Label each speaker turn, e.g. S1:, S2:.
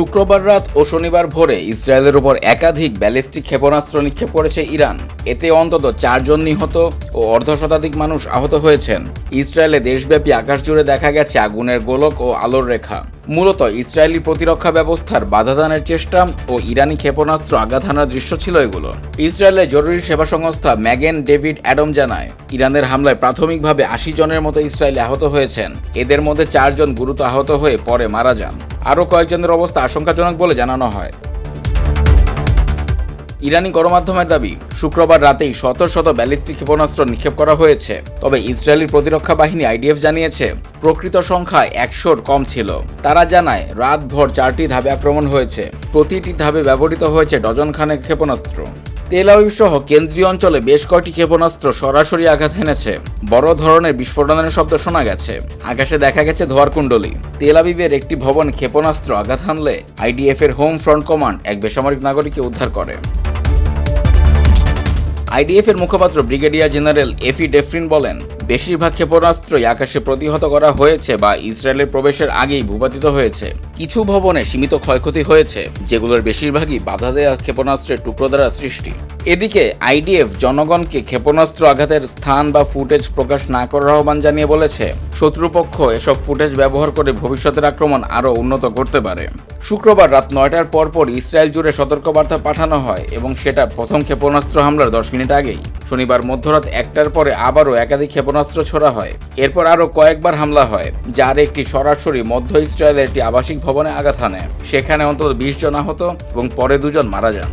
S1: শুক্রবার রাত ও শনিবার ভোরে ইসরায়েলের উপর একাধিক ব্যালিস্টিক ক্ষেপণাস্ত্র নিক্ষেপ করেছে ইরান। এতে অন্তত চারজন নিহত ও অর্ধ শতাধিক মানুষ আহত হয়েছেন। ইসরায়েলে দেশব্যাপী আকাশ জুড়ে দেখা গেছে আগুনের গোলক ও আলোর রেখা। মূলত ইসরায়েলি প্রতিরক্ষা ব্যবস্থার বাধাদানের চেষ্টা ও ইরানি ক্ষেপণাস্ত্র আঘাত হানার দৃশ্য ছিল এগুলো। ইসরায়েলের জরুরি সেবা সংস্থা ম্যাগেন ডেভিড অ্যাডম জানায়, ইরানের হামলায় প্রাথমিকভাবে আশি জনের মতো ইসরায়েলে আহত হয়েছেন। এদের মধ্যে চারজন গুরুতর আহত হয়ে পরে মারা যান। আরও কয়েকজনের অবস্থা আশঙ্কাজনক বলে জানানো হয়। ইরানি গণমাধ্যমের দাবি, শুক্রবার রাতেই শত শত ব্যালিস্টিক ক্ষেপণাস্ত্র নিক্ষেপ করা হয়েছে। তবে ইসরায়েলি প্রতিরক্ষা বাহিনী আইডিএফ জানিয়েছে, প্রকৃত সংখ্যা একশোর কম ছিল। তারা জানায়, রাতভর চারটি ধাপে আক্রমণ হয়েছে। প্রতিটি ধাপে ব্যবহৃত হয়েছে ডজন খানেক ক্ষেপণাস্ত্র। তেল আবিব সহ কেন্দ্রীয় অঞ্চলে বেশ কয়েকটি ক্ষেপণাস্ত্র সরাসরি আঘাত হেনেছে। বড় ধরনের বিস্ফোরণের শব্দ শোনা গেছে। আকাশে দেখা গেছে ধোয়ার কুণ্ডলী। তেল আবিবের একটি ভবন ক্ষেপণাস্ত্র আঘাত হানলে আইডিএফ এর হোম ফ্রন্ট কমান্ড এক বেসামরিক নাগরিককে উদ্ধার করে। আইডিএফ এর মুখপাত্র ব্রিগেডিয়ার জেনারেল এফি ডেফরিন বলেন, বেশিরভাগ ক্ষেপণাস্ত্রই আকাশে প্রতিহত করা হয়েছে বা ইসরায়েলের প্রবেশের আগেই ভূপাতিত হয়েছে। কিছু ভবনে সীমিত ক্ষয়ক্ষতি হয়েছে, যেগুলোর বেশিরভাগই বাধা দেয়া ক্ষেপণাস্ত্রের টুকরো দ্বারা সৃষ্টি। এদিকে, আইডিএফ জনগণকে ক্ষেপণাস্ত্র আঘাতের স্থান বা ফুটেজ প্রকাশ না করার আহ্বান জানিয়ে বলেছে শত্রুপক্ষ এসব ফুটেজ ব্যবহার করে ভবিষ্যতের আক্রমণ আরও উন্নত করতে পারে। শুক্রবার রাত নয়টার পরপর ইসরায়েল জুড়ে সতর্কবার্তা পাঠানো হয় এবং সেটা প্রথম ক্ষেপণাস্ত্র হামলার দশ মিনিট আগেই। শনিবার মধ্যরাত একটার পরে আবারও একাধিক ক্ষেপণাস্ত্র ছোড়া হয়। এরপর আরও কয়েকবার হামলা হয়, যার একটি সরাসরি মধ্য ইসরায়েলের একটি আবাসিক ভবনে আঘাত হানে। সেখানে অন্তত বিশ জন আহত এবং পরে দুজন মারা যান।